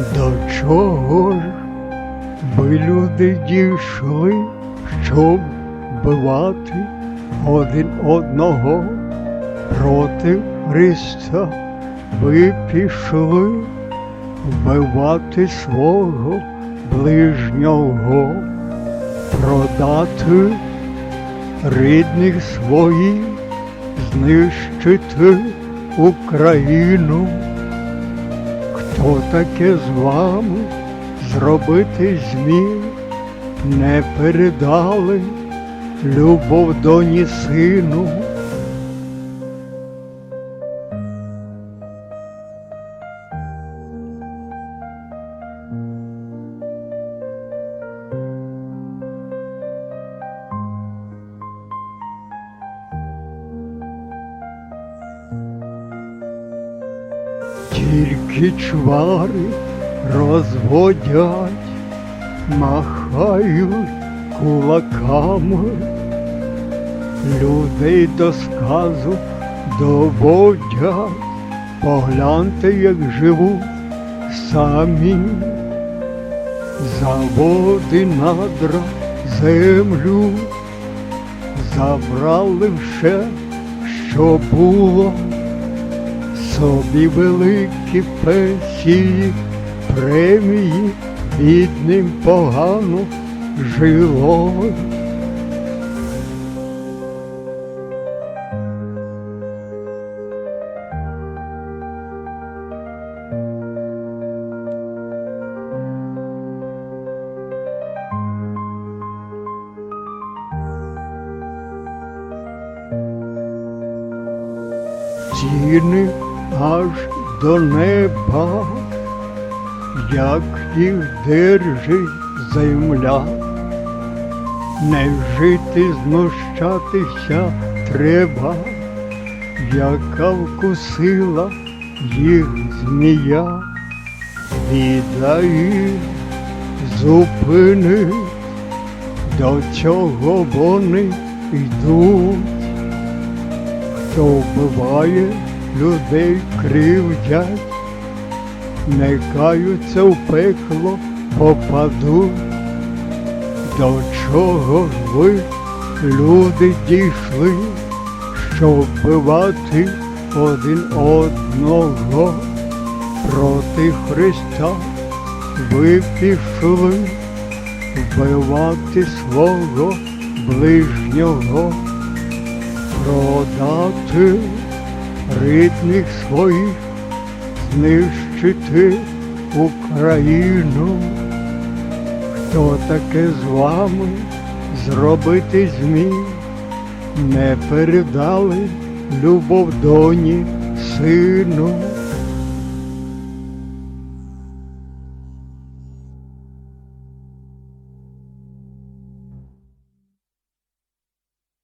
До чого ж би люди дійшли, щоб бивати один одного проти Христа? Ви пішли вбивати свого ближнього, продати рідних своїх, знищити Україну. Хто таке з вами зробити зміг, не передали любов доні сину. Тільки чвари розводять, махають кулаками, людей до сказу доводять, погляньте, як живуть самі, заводи надра землю, забрали все, що було собі великі пенсії, премії, бідним погано жило. Ціни аж до неба, як їх держить земля, не жити, знущатися треба, яка вкусила їх змія, біда їх зупинить, до чого вони йдуть. Хто вбиває людей кривдять, не каються в пекло попадуть. До чого ви, люди, дійшли, щоб вбивати один одного проти Христа ви пішли вбивати свого ближнього продати рідних своїх, знищити Україну. Хто таке з вами зробити зміг, не передали любов доні сину.